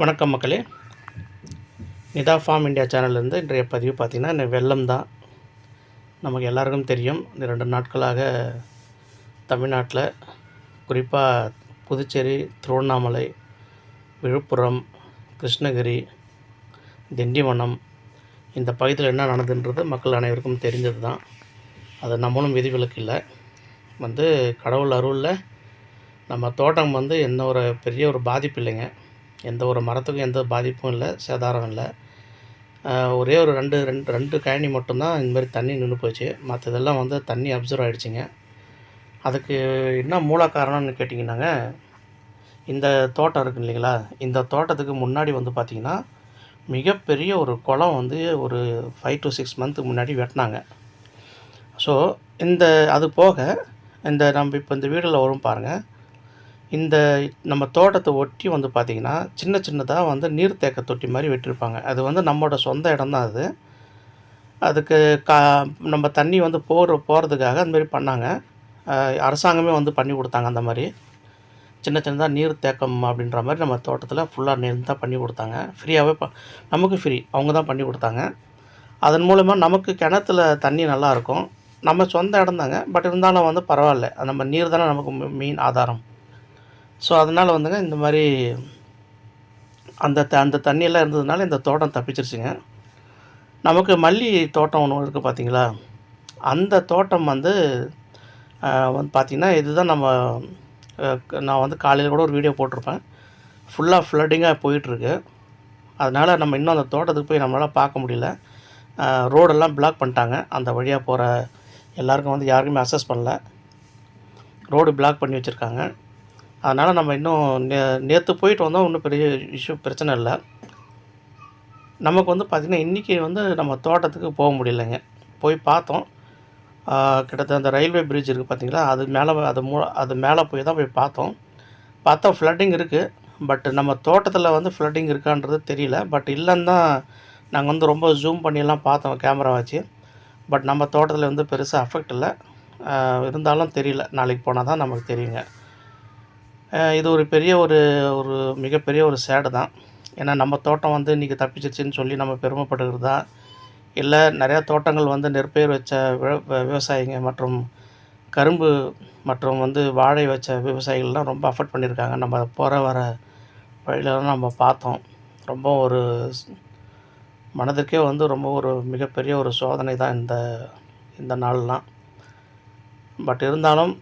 வணக்கம் மக்களே. Nita form India சேனல்லேருந்து இன்றைய பதிவு பார்த்திங்கன்னா இந்த வெள்ளம் தான். நமக்கு எல்லாருக்கும் தெரியும் இந்த ரெண்டு நாட்களாக தமிழ்நாட்டில் குறிப்பாக புதுச்சேரி திருவண்ணாமலை விழுப்புரம் கிருஷ்ணகிரி திண்டிவனம் இந்த பகுதியில் என்ன நடந்துன்றது மக்கள் அனைவருக்கும் தெரிஞ்சது தான். அது நம்மளும் விதிவிலக்கு இல்லை. வந்து கடவுள் அருளில் நம்ம தோட்டம் வந்து என்ன ஒரு பெரிய ஒரு பாதிப்பு இல்லைங்க. எந்த ஒரு மரத்துக்கும் எந்த பாதிப்பும் இல்லை சேதாரம் இல்லை. ஒரே ஒரு ரெண்டு ரெண்டு ரெண்டு கழனி மட்டும்தான் இந்தமாதிரி தண்ணி நின்று போச்சு. மற்ற இதெல்லாம் வந்து தண்ணி அப்சர்வ் ஆகிடுச்சிங்க அதுக்கு என்ன மூல காரணம்னு கேட்டிங்கன்னாங்க இந்த தோட்டம் இருக்கு இல்லைங்களா இந்த தோட்டத்துக்கு முன்னாடி வந்து பார்த்திங்கன்னா மிகப்பெரிய ஒரு குளம் வந்து ஒரு ஃபைவ் டு சிக்ஸ் மந்த்துக்கு முன்னாடி வெட்டினாங்க. ஸோ இந்த அது போக இந்த நம்ம இப்போ இந்த வீடில் வரும் பாருங்கள் இந்த நம்ம தோட்டத்தை ஒட்டி வந்து பார்த்திங்கன்னா சின்ன சின்னதாக வந்து நீர்த்தேக்க தொட்டி மாதிரி வெட்டியிருப்பாங்க அது வந்து நம்மளோட சொந்த இடம் தான் அது. அதுக்கு கா நம்ம தண்ணி வந்து போகிற போகிறதுக்காக அந்தமாரி பண்ணாங்க. அரசாங்கமே வந்து பண்ணி கொடுத்தாங்க அந்த மாதிரி. சின்ன சின்னதாக நீர் தேக்கம் அப்படின்ற மாதிரி நம்ம தோட்டத்தில் ஃபுல்லாக நீர் தான் பண்ணி கொடுத்தாங்க. ஃப்ரீயாகவே ப நமக்கு ஃப்ரீ அவங்க தான் பண்ணி கொடுத்தாங்க. அதன் மூலமாக நமக்கு கிணத்துல தண்ணி நல்லா இருக்கும். நம்ம சொந்த இடம் தாங்க. பட் இருந்தாலும் வந்து பரவாயில்ல. நம்ம நீர் தானே நமக்கு மெயின் ஆதாரம். ஸோ அதனால் வந்துங்க இந்த மாதிரி அந்த த அந்த தண்ணியெல்லாம் இருந்ததுனால இந்த தோட்டம் தப்பிச்சிருச்சுங்க. நமக்கு மல்லி தோட்டம் ஒன்று இருக்குது பார்த்தீங்களா அந்த தோட்டம் வந்து வந்து பார்த்திங்கன்னா இதுதான் நம்ம நான் வந்து காலையில் கூட ஒரு வீடியோ போட்டிருப்பேன். ஃபுல்லாக ஃப்ளட்டிங்காக போயிட்டுருக்கு. அதனால் நம்ம இன்னும் அந்த தோட்டத்துக்கு போய் நம்மளால் பார்க்க முடியல. ரோடெல்லாம் பிளாக் பண்ணிட்டாங்க. அந்த வழியாக போகிற எல்லாருக்கும் வந்து யாருக்குமே அக்சஸ் பண்ணல. ரோடு பிளாக் பண்ணி வச்சுருக்காங்க. அதனால் நம்ம இன்னும் நே நேற்று போயிட்டு வந்தோம் ஒன்றும் பெரிய இஷ்யூ பிரச்சனை இல்லை. நமக்கு வந்து பார்த்திங்கன்னா இன்றைக்கி வந்து நம்ம தோட்டத்துக்கு போக முடியலைங்க. போய் பார்த்தோம். கிட்டத்தட்ட அந்த ரயில்வே பிரிட்ஜ் இருக்குது பார்த்தீங்களா அது மேலே அது மூ அது மேலே போய் தான் போய் பார்த்தோம். பார்த்தா ஃப்ளட்டிங் இருக்குது பட் நம்ம தோட்டத்தில் வந்து ஃப்ளட்டிங் இருக்கான்றது தெரியல. பட் இல்லைன்னு தான் நாங்கள் வந்து ரொம்ப ஜூம் பண்ணியெல்லாம் பார்த்தோம் கேமரா வச்சு. பட் நம்ம தோட்டத்தில் வந்து பெருசாக அஃபெக்ட் இல்லை. இருந்தாலும் தெரியல. நாளைக்கு போனால் தான் நமக்கு தெரியுங்க. இது ஒரு பெரிய ஒரு ஒரு மிகப்பெரிய ஒரு சேடு தான். ஏன்னா நம்ம தோட்டம் வந்து இன்றைக்கி தப்பிச்சிருச்சின்னு சொல்லி நம்ம பெருமைப்படுகிறதா இல்லை நிறையா தோட்டங்கள் வந்து நெற்பயிர் வச்ச விவசாயிங்க மற்றும் கரும்பு மற்றும் வந்து வாழை வச்ச விவசாயிகள்லாம் ரொம்ப அஃபர்ட் பண்ணியிருக்காங்க. நம்ம போகிற வர வழியிலலாம் நம்ம பார்த்தோம். ரொம்ப ஒரு மனதுக்கே மனதிற்கே வந்து ரொம்ப ஒரு மிகப்பெரிய ஒரு சோதனை தான் இந்த இந்த நாள்லாம். பட் இருந்தாலும்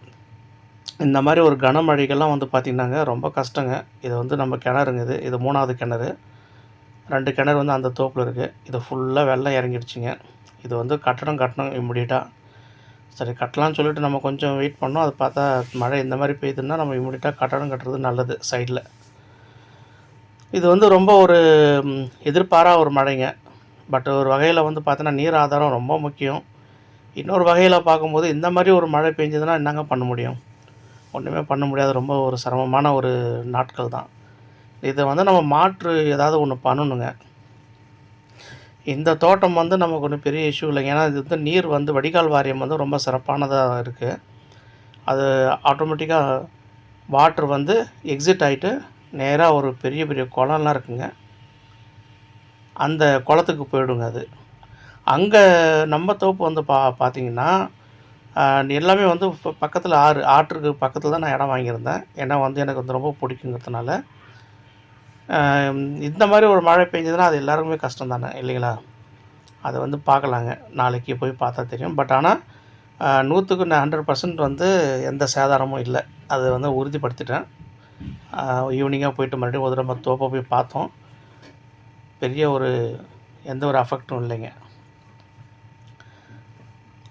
இந்த மாதிரி ஒரு கனமழைகள்லாம் வந்து பார்த்திங்கன்னாங்க ரொம்ப கஷ்டங்க. இது வந்து நம்ம கிணறுங்க இது. இது மூணாவது கிணறு. ரெண்டு கிணறு வந்து அந்த தோப்பில் இருக்குது இது ஃபுல்லாக வெள்ளம் இறங்கிடுச்சிங்க. இது வந்து கட்டடம் கட்டணும் இம்மிடியட்டாக சரி கட்டலாம்னு சொல்லிட்டு நம்ம கொஞ்சம் வெயிட் பண்ணோம். அது பார்த்தா மழை இந்த மாதிரி பெய்யுதுன்னா நம்ம இம்மிடியட்டாக கட்டடம் கட்டுறது நல்லது சைடில் இது வந்து ரொம்ப ஒரு எதிர்பாராக எதிர்பாரா ஒரு மழைங்க. பட் ஒரு வகையில் வந்து பார்த்தோன்னா நீர் ஆதாரம் ரொம்ப முக்கியம். இன்னொரு வகையில் பார்க்கும்போது இந்த மாதிரி ஒரு மழை பெஞ்சதுன்னா என்னங்க பண்ண முடியும்? ஒன்றுமே பண்ண முடியாது ரொம்ப ஒரு சிரமமான ஒரு நாட்கள் தான். இதை வந்து நம்ம மாற்று ஏதாவது ஒன்று பண்ணணுங்க. இந்த தோட்டம் வந்து நமக்கு ஒன்றும் பெரிய இஷ்யூ இல்லைங்க. ஏன்னா இது வந்து நீர் வந்து வடிகால் வாரியம் வந்து ரொம்ப சிறப்பானதாக இருக்குது அது ஆட்டோமேட்டிக்காக வாட்ரு வந்து எக்ஸிட் ஆகிட்டு நேராக ஒரு பெரிய பெரிய குளம்லாம் இருக்குங்க. அந்த குளத்துக்கு போயிடுங்க அது. அங்கே நம்ம தோப்பு வந்து பா பார்த்தீங்கன்னா எல்லாமே வந்து பக்கத்தில் ஆறு ஆற்றுக்கு பக்கத்தில் தான் நான் இடம் வாங்கியிருந்தேன். ஏன்னா வந்து எனக்கு வந்து ரொம்ப பிடிக்குங்கிறதுனால. இந்த மாதிரி ஒரு மழை பெஞ்சதுன்னா அது எல்லாருக்குமே கஷ்டம் தானே இல்லைங்களா? அதை வந்து பார்க்கலாங்க நாளைக்கு போய் பார்த்தா தெரியும். பட் ஆனால் நூற்றுக்கு ஹண்ட்ரட் பர்சன்ட் வந்து எந்த சேதாரமும் இல்லை. அதை வந்து உறுதிப்படுத்திட்டேன். ஈவினிங்காக போயிட்டு மறுபடியும் ஒரு நம்ம தோப்பை போய் பார்த்தோம். பெரிய ஒரு எந்த ஒரு அஃபெக்டும் இல்லைங்க.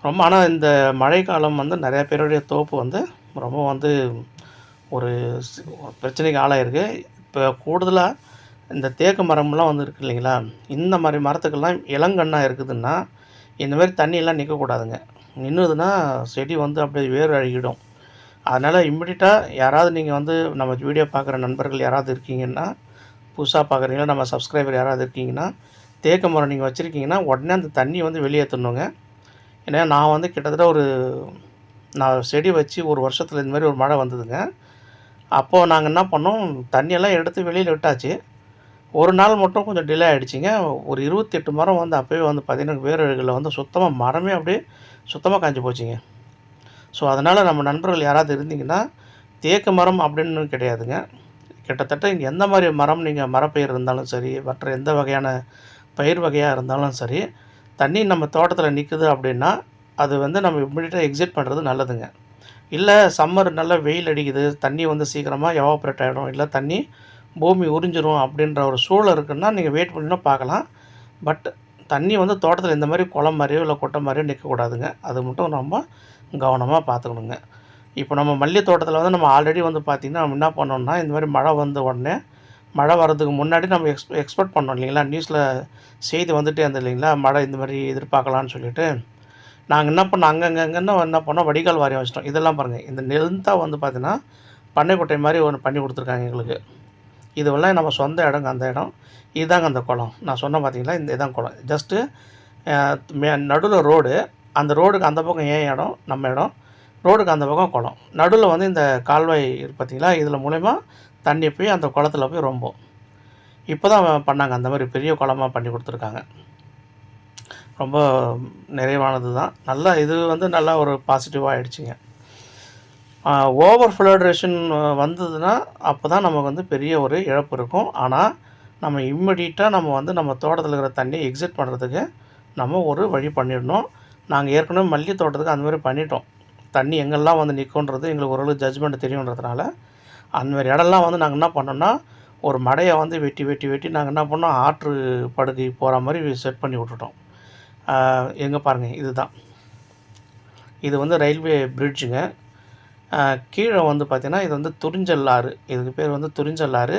ரொம்ப ஆனால் இந்த மழைக்காலம் வந்து நிறையா பேருடைய தோப்பு வந்து ரொம்ப வந்து ஒரு பிரச்சனைக்கு ஆளாயிருக்கு. இப்போ கூடுதலாக இந்த தேக்கு மரம்லாம் வந்து இருக்கு இல்லைங்களா? இந்த மாதிரி மரத்துக்கெல்லாம் இளங்கண்ணாக இருக்குதுன்னா இந்த மாதிரி தண்ணியெல்லாம் நிற்கக்கூடாதுங்க நின்றுதுன்னா செடி வந்து அப்படியே வேர் அழுகிடும். அதனால் இம்மிடியட்டாக யாராவது நீங்கள் வந்து நம்ம வீடியோ பார்க்குற நண்பர்கள் யாராவது இருக்கீங்கன்னா புதுசாக பார்க்குறீங்களா நம்ம சப்ஸ்கிரைபர் யாராவது இருக்கீங்கன்னா தேக்கு மரம் நீங்கள் வச்சுருக்கீங்கன்னா உடனே அந்த தண்ணி வந்து வெளியேற்றணுங்க ஏன்னா நான் வந்து கிட்டத்தட்ட ஒரு நான் செடி வச்சு ஒரு வருஷத்தில் இந்த மாதிரி ஒரு மழை வந்ததுங்க. அப்போது நாங்கள் என்ன பண்ணோம் தண்ணியெல்லாம் எடுத்து வெளியில் விட்டாச்சு. ஒரு நாள் மட்டும் கொஞ்சம் டிலே ஆகிடுச்சிங்க ஒரு இருபத்தெட்டு மரம் வந்து அப்போயே வந்து பார்த்திங்கன்னா வேரழுகளில் வந்து சுத்தமாக மரமே அப்படியே சுத்தமாக காஞ்சி போச்சுங்க. ஸோ அதனால் நம்ம நண்பர்கள் யாராவது இருந்தீங்கன்னா தேக்கு மரம் அப்படின்னு கிடையாதுங்க. கிட்டத்தட்ட இங்கே எந்த மாதிரி மரம் நீங்கள் மரப்பயிர் இருந்தாலும் சரி மற்ற எந்த வகையான பயிர் வகையாக இருந்தாலும் சரி தண்ணி நம்ம தோட்டத்தில் நிற்குது அப்படின்னா அது வந்து நம்ம இம்மிடியட்டாக எக்ஸிட் பண்ணுறது நல்லதுங்க. இல்லை சம்மர் நல்லா வெயில் அடிக்குது தண்ணி வந்து சீக்கிரமாக எவாப்ரேட் ஆகிடும் இல்லை தண்ணி பூமி உறிஞ்சிரும் அப்படின்ற ஒரு சூழல் இருக்குன்னா நீங்கள் வெயிட் பண்ணினா பார்க்கலாம். பட் தண்ணி வந்து தோட்டத்தில் இந்த மாதிரி குளம் மாதிரியோ இல்லை கொட்டை மாதிரியோ நிற்கக்கூடாதுங்க அது மட்டும் ரொம்ப கவனமாக பார்த்துக்கணுங்க. இப்போ நம்ம மல்லி தோட்டத்தில் வந்து நம்ம ஆல்ரெடி வந்து பார்த்திங்கன்னா நம்ம என்ன பண்ணோம்னா இந்த மாதிரி மழை வந்த உடனே மழை வர்றதுக்கு முன்னாடி நம்ம எக்ஸ் எக்ஸ்பெக்ட் பண்ணோம் இல்லைங்களா? நியூஸில் செய்தி வந்துட்டே இருந்தது இல்லைங்களா? மழை இந்த மாதிரி எதிர்பார்க்கலான்னு சொல்லிட்டு. நாங்கள் என்ன பண்ணோம்? அங்கங்கன்னு என்ன பண்ணோம்? வடிகால் வாரியம் வச்சிட்டோம். இதெல்லாம் பாருங்கள் இந்த நெல் தான் வந்து பார்த்தீங்கன்னா பண்ணைக்குட்டை மாதிரி ஒன்று பண்ணி கொடுத்துருக்காங்க எங்களுக்கு. இதுவெல்லாம் நம்ம சொந்த இடங்க அந்த இடம். இதுதாங்க அந்த குளம். நான் சொன்ன பார்த்தீங்களா இந்த இதான் குளம். ஜஸ்ட்டு மே நடுவில் ரோடு அந்த ரோடுக்கு அந்த பக்கம் ஏன் இடம்? நம்ம இடம். ரோடுக்கு அந்த பக்கம் குளம். நடுவில் வந்து இந்த கால்வாய் பார்த்தீங்களா இதில் மூலயமா தண்ணி போய் அந்த குளத்துல போய் ரொம்பும் இப்போ தான் பண்ணாங்க. அந்த மாதிரி பெரிய குளமாக பண்ணி கொடுத்துருக்காங்க. ரொம்ப நிறைவானது தான் நல்லா இது வந்து நல்லா ஒரு பாசிட்டிவாக ஆகிடுச்சிங்க ஓவர் ஃப்ளட்ரேஷன் வந்ததுன்னா அப்போ தான் நமக்கு வந்து பெரிய ஒரு இழப்பு இருக்கும். ஆனால் நம்ம இம்மிடியட்டாக நம்ம வந்து நம்ம தோட்டத்தில் இருக்கிற தண்ணியை எக்ஸிட் பண்ணுறதுக்கு நம்ம ஒரு வழி பண்ணிடணும். நாங்கள் ஏற்கனவே மல்லி தோட்டத்துக்கு அந்த மாதிரி பண்ணிட்டோம். தண்ணி எங்கெல்லாம் வந்து நிற்குன்றது எங்களுக்கு ஓரளவு ஜட்ஜ்மெண்ட் தெரியுன்றதுனால அந்த மாதிரி இடம்லாம் வந்து நாங்கள் என்ன பண்ணோம்னா ஒரு மடையை வந்து வெட்டி வெட்டி வெட்டி நாங்கள் என்ன பண்ணோம் ஆற்று படுகை போகிற மாதிரி செட் பண்ணி விட்டுட்டோம். எங்கே பாருங்கள் இதுதான். இது வந்து ரயில்வே பிரிட்ஜுங்க கீழே வந்து பார்த்திங்கன்னா இது வந்து துறிஞ்சல் ஆறு. இதுக்கு பேர் வந்து துறிஞ்சல் ஆறு.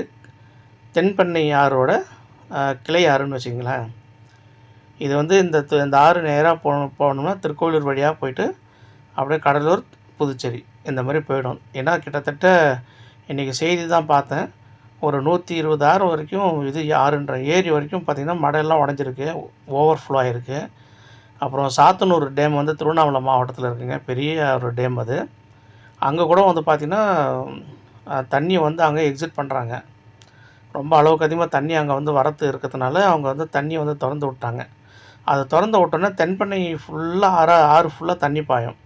தென்பெண்ணை ஆறோட கிளை ஆறுன்னு வச்சுங்களேன் இது வந்து இந்த இந்த ஆறு நேராக போகணும் போகணும்னா திருக்கோவிலூர் வழியாக போயிட்டு அப்படியே கடலூர் புதுச்சேரி இந்த மாதிரி போயிடும். ஏன்னா கிட்டத்தட்ட இன்றைக்கி செய்தி தான் பார்த்தேன். ஒரு நூற்றி இருபது ஆறு வரைக்கும் இது ஆறுன்ற ஏரி வரைக்கும் பார்த்திங்கன்னா மடையெல்லாம் உடஞ்சிருக்கு. ஓவர் ஃப்ளோ ஆகிருக்கு அப்புறம் சாத்தனூர் டேம் வந்து திருவண்ணாமலை மாவட்டத்தில் இருக்குங்க. பெரிய ஒரு டேம் அது. அங்கே கூட வந்து பார்த்திங்கன்னா தண்ணி வந்து அங்கே எக்ஸிட் பண்ணுறாங்க ரொம்ப அளவுக்கு அதிகமாக தண்ணி அங்கே வந்து வரத்து இருக்கிறதுனால அவங்க வந்து தண்ணியை வந்து திறந்து விட்டாங்க. அதை திறந்து விட்டோன்னே தென்பண்ணை ஃபுல்லாக ஆறு ஆறு ஃபுல்லாக தண்ணி பாயும்.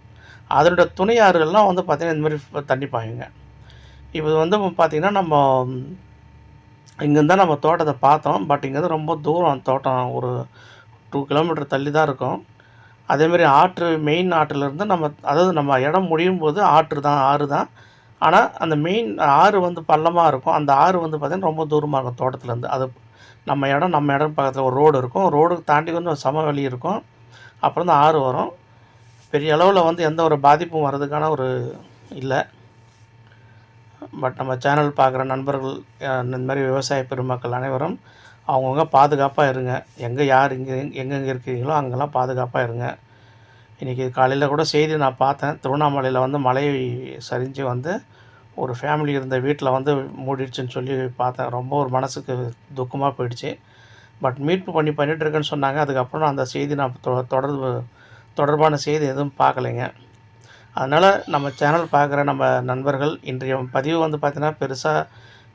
அதனுடைய துணை ஆறுகள்லாம் வந்து பார்த்திங்கன்னா இந்த மாதிரி தண்ணி பாயுங்க. இப்போ வந்து பார்த்திங்கன்னா நம்ம இங்கேருந்து நம்ம தோட்டத்தை பார்த்தோம். பட் இங்கேருந்து ரொம்ப தூரம் தோட்டம் ஒரு டூ கிலோமீட்டர் தள்ளி தான் இருக்கும் அதேமாரி ஆற்று மெயின் ஆற்றுலேருந்து நம்ம அதாவது நம்ம இடம் முடியும் போது ஆற்று தான் ஆறு தான் ஆனால் அந்த மெயின் ஆறு வந்து பள்ளமாக இருக்கும். அந்த ஆறு வந்து பார்த்திங்கன்னா ரொம்ப தூரமாக இருக்கும் தோட்டத்துலேருந்து. அது நம்ம இடம் நம்ம இடம் பக்கத்தில் ஒரு ரோடு இருக்கும். ரோடு தாண்டி வந்து சமவெளி இருக்கும். அப்புறம் தான் ஆறு வரும். பெரிய அளவில் வந்து எந்த ஒரு பாதிப்பும் வர்றதுக்கான ஒரு இல்லை. பட் நம்ம சேனல் பார்க்குற நண்பர்கள் இந்த மாதிரி விவசாய பெருமக்கள் அனைவரும் அவங்கவுங்க பாதுகாப்பாக இருங்க. எங்கே யார் இங்கே எங்கெங்கே இருக்கிறீங்களோ அங்கெல்லாம் பாதுகாப்பாக இருங்க. இன்றைக்கி காலையில் கூட செய்தி நான் பார்த்தேன். திருவண்ணாமலையில் வந்து மழை சரிஞ்சு வந்து ஒரு ஃபேமிலி இருந்த வீட்டில் வந்து மூடிடுச்சுன்னு சொல்லி பார்த்தேன். ரொம்ப ஒரு மனசுக்கு துக்கமாக போயிடுச்சு. பட் மீட்பு பண்ணி பண்ணிட்டு இருக்கேன்னு சொன்னாங்க. அதுக்கப்புறம் அந்த செய்தி நான் தொ- தொடர்பு தொடர்பான செய்தி எதுவும் பார்க்கலைங்க. அதனால் நம்ம சேனல் பார்க்குற நம்ம நண்பர்கள் இன்றைய பதிவு வந்து பார்த்தீங்கன்னா பெருசாக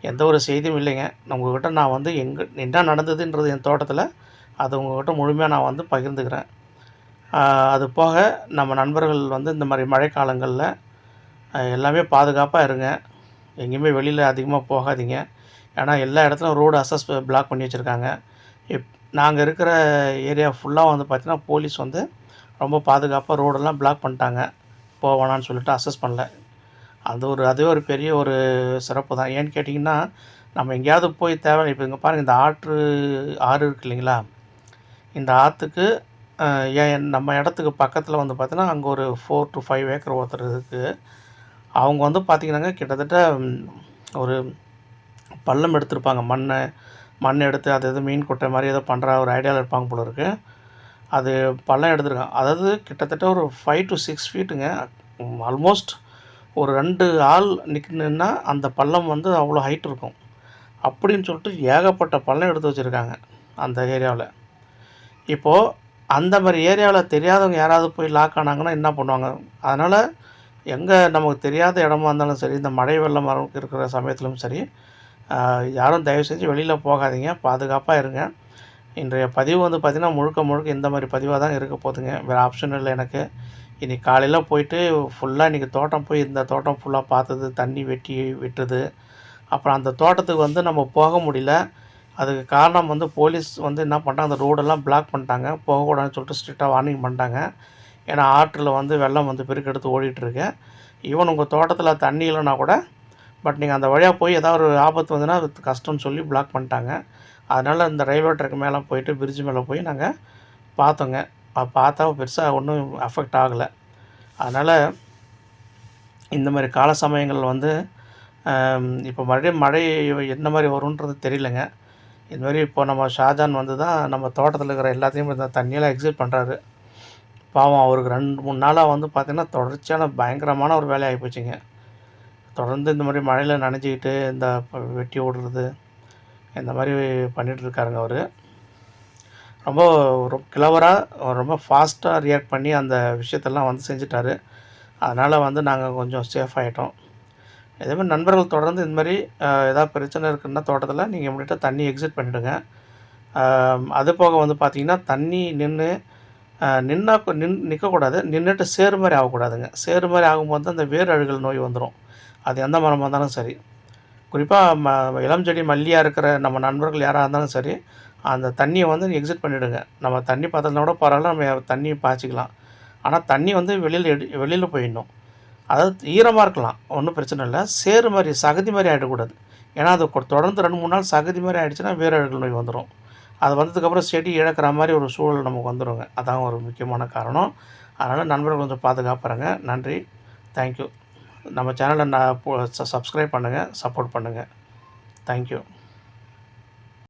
எந்த ஒரு செய்தியும் இல்லைங்க. உங்கள்கிட்ட நான் வந்து எங்கே என்ன நடந்ததுன்றது என் தோட்டத்தில் அது உங்கள்கிட்ட முழுமையாக நான் வந்து பகிர்ந்துக்கிறேன். அது போக நம்ம நண்பர்கள் வந்து இந்த மாதிரி மழைக்காலங்களில் எல்லாமே பாதுகாப்பாக இருங்க. எங்கேயுமே வெளியில் அதிகமாக போகாதீங்க. ஏன்னா எல்லா இடத்துலையும் ரோடு அசஸ் பிளாக் பண்ணி வச்சுருக்காங்க. இப் நாங்கள் இருக்கிற ஏரியா ஃபுல்லாக வந்து பார்த்திங்கன்னா போலீஸ் வந்து ரொம்ப பாதுகாப்பாக ரோடெல்லாம் பிளாக் பண்ணிட்டாங்க. போவானான்னு சொல்லிட்டு அசஸ் பண்ணல. அது ஒரு அதுவே ஒரு பெரிய ஒரு சிறப்பு தான். ஏன்னு கேட்டிங்கன்னா நம்ம எங்கேயாவது போய் தேவை இப்போ இங்கே பாருங்கள் இந்த ஆற்று ஆறு இருக்கு இல்லைங்களா? இந்த ஆற்றுக்கு ஏன் நம்ம இடத்துக்கு பக்கத்தில் வந்து பார்த்தீங்கன்னா அங்கே ஒரு ஃபோர் டு ஃபைவ் ஏக்கர் ஒருத்தர் இருக்குது அவங்க வந்து பார்த்திங்கன்னாங்க கிட்டத்தட்ட ஒரு பள்ளம் எடுத்திருப்பாங்க. மண்ணை மண் எடுத்து அது எது மீன் கொட்டை மாதிரி ஏதோ பண்ணுற ஒரு ஐடியாவில் இருப்பாங்க போல இருக்குது அது பள்ளம் எடுத்திருக்காங்க. அதாவது கிட்டத்தட்ட ஒரு ஃபைவ் டு சிக்ஸ் ஃபீட்டுங்க ஆல்மோஸ்ட் ஒரு ரெண்டு ஆள் நிற்கணுன்னா அந்த பள்ளம் வந்து அவ்வளோ ஹைட் இருக்கும். அப்படின்னு சொல்லிட்டு ஏகப்பட்ட பள்ளம் எடுத்து வச்சுருக்காங்க அந்த ஏரியாவில். இப்போது அந்த மாதிரி ஏரியாவில் தெரியாதவங்க யாராவது போய் லாக் ஆனாங்கன்னா என்ன பண்ணுவாங்க? அதனால் எங்கே நமக்கு தெரியாத இடமா இருந்தாலும் சரி இந்த மழை வெள்ளம் இருக்கிற சமயத்திலும் சரி யாரும் தயவு செஞ்சு வெளியில் போகாதீங்க பாதுகாப்பாக இருங்க. இன்றைய பதிவு வந்து பார்த்திங்கன்னா முழுக்க முழுக்க இந்த மாதிரி பதிவாக தான் இருக்க போதுங்க வேறு ஆப்ஷன் இல்லை எனக்கு. இன்றைக்கி காலையில் போயிட்டு ஃபுல்லாக இன்றைக்கி தோட்டம் போய் இந்த தோட்டம் ஃபுல்லாக பார்த்தது தண்ணி வெட்டி விட்டுது. அப்புறம் அந்த தோட்டத்துக்கு வந்து நம்ம போக முடியல. அதுக்கு காரணம் வந்து போலீஸ் வந்து என்ன பண்ணிட்டாங்க அந்த ரோடெல்லாம் பிளாக் பண்ணிட்டாங்க. போகக்கூடாதுன்னு சொல்லிட்டு ஸ்ட்ரிக்டாக வார்னிங் பண்ணிட்டாங்க. ஏன்னா ஆற்றில் வந்து வெள்ளம் வந்து பெருக்கெடுத்து ஓடிட்டுருக்கு ஈவன் உங்கள் தோட்டத்தில் தண்ணி இல்லைன்னா கூட பட் நீங்கள் அந்த வழியாக போய் ஏதாவது ஒரு ஆபத்து வந்துன்னா அது கஷ்டம்னு சொல்லி பிளாக் பண்ணிட்டாங்க. அதனால் இந்த ரயில்வே ட்ராக் மேலே போயிட்டு பிரிட்ஜ் மேலே போய் நாங்கள் பார்த்தோங்க. பார்த்தா பெருசாக ஒன்றும் அஃபெக்ட் ஆகலை. அதனால் இந்த மாதிரி கால சமயங்கள் வந்து இப்போ மறுபடியும் மழை என்ன மாதிரி வரும்ன்றது தெரியலங்க. இது மாதிரி இப்போ நம்ம ஷாஜான் வந்து தான் நம்ம தோட்டத்தில் இருக்கிற எல்லாத்தையும் இந்த தண்ணியெல்லாம் எக்ஸிட் பண்ணுறாரு பாவம் அவருக்கு ரெண்டு மூணு நாளாக வந்து பார்த்திங்கன்னா தொடர்ச்சியான பயங்கரமான ஒரு வேலையாகி போச்சுங்க. தொடர்ந்து இந்த மாதிரி மழையில் நனைஞ்சிக்கிட்டு இந்த வெட்டி ஓடுறது இந்த மாதிரி பண்ணிகிட்டு இருக்காருங்க அவர். ரொம்ப ரொம்ப கிளவராக ரொம்ப ஃபாஸ்ட்டாக ரியாக்ட் பண்ணி அந்த விஷயத்தெல்லாம் வந்து செஞ்சுட்டாரு. அதனால் வந்து நாங்கள் கொஞ்சம் சேஃப் ஆகிட்டோம் இதேமாதிரி நண்பர்கள் தொடர்ந்து இந்த மாதிரி ஏதாவது பிரச்சனை இருக்குன்னா தோட்டத்தில் நீங்கள் இம்மிடியட்டாக தண்ணி எக்ஸிட் பண்ணிவிடுங்க அது போக வந்து பார்த்திங்கன்னா தண்ணி நின்று நின்னா நின் நிற்கக்கூடாது நின்றுட்டு சேறு மாதிரி ஆகக்கூடாதுங்க. சேறு மாதிரி ஆகும்போது தான் அந்த வேர் அழுகல் நோய் வந்துடும் அது எந்த மரமாக இருந்தாலும் சரி. குறிப்பாக ம இளம் செடி மல்லியாக இருக்கிற நம்ம நண்பர்கள் யாராக இருந்தாலும் சரி அந்த தண்ணியை வந்து எக்ஸிட் பண்ணிவிடுங்க நம்ம தண்ணி பாத்திரத்தில் கூட பரவாயில்ல நம்ம தண்ணி பாய்ச்சிக்கலாம். ஆனால் தண்ணி வந்து வெளியில் எடு வெளியில் போயிடணும். அதாவது ஈரமாக இருக்கலாம் ஒன்றும் பிரச்சனை இல்லை. சேறு மாதிரி சகதி மாதிரி ஆகிடக்கூடாது ஏன்னா அது தொடர்ந்து ரெண்டு மூணு நாள் சகதி மாதிரி ஆகிடுச்சுன்னா வேரழுகல் நோய் வந்துடும் அது வந்ததுக்கப்புறம் செடி இழக்கிற மாதிரி ஒரு சூழல் நமக்கு வந்துடுங்க அதான் ஒரு முக்கியமான காரணம். அதனால் நண்பர்கள் கொஞ்சம் பாதுகாப்புறங்க நன்றி. தேங்க்யூ நம்ம சேனலை நான் சப்ஸ்கிரைப் பண்ணுங்கள் சப்போர்ட் பண்ணுங்கள் தேங்க்யூ